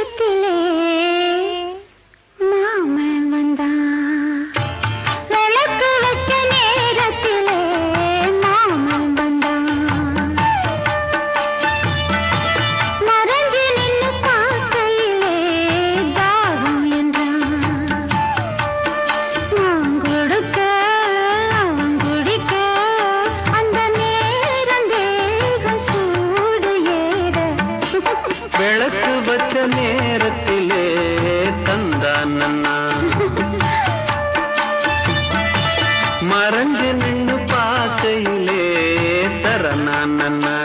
நேரத்திலே விளக்கு வச்ச நேரத்திலே தந்தான் நன்னா. மறைஞ்சு நின்று பார்க்கையிலே தர நான் நன்னா.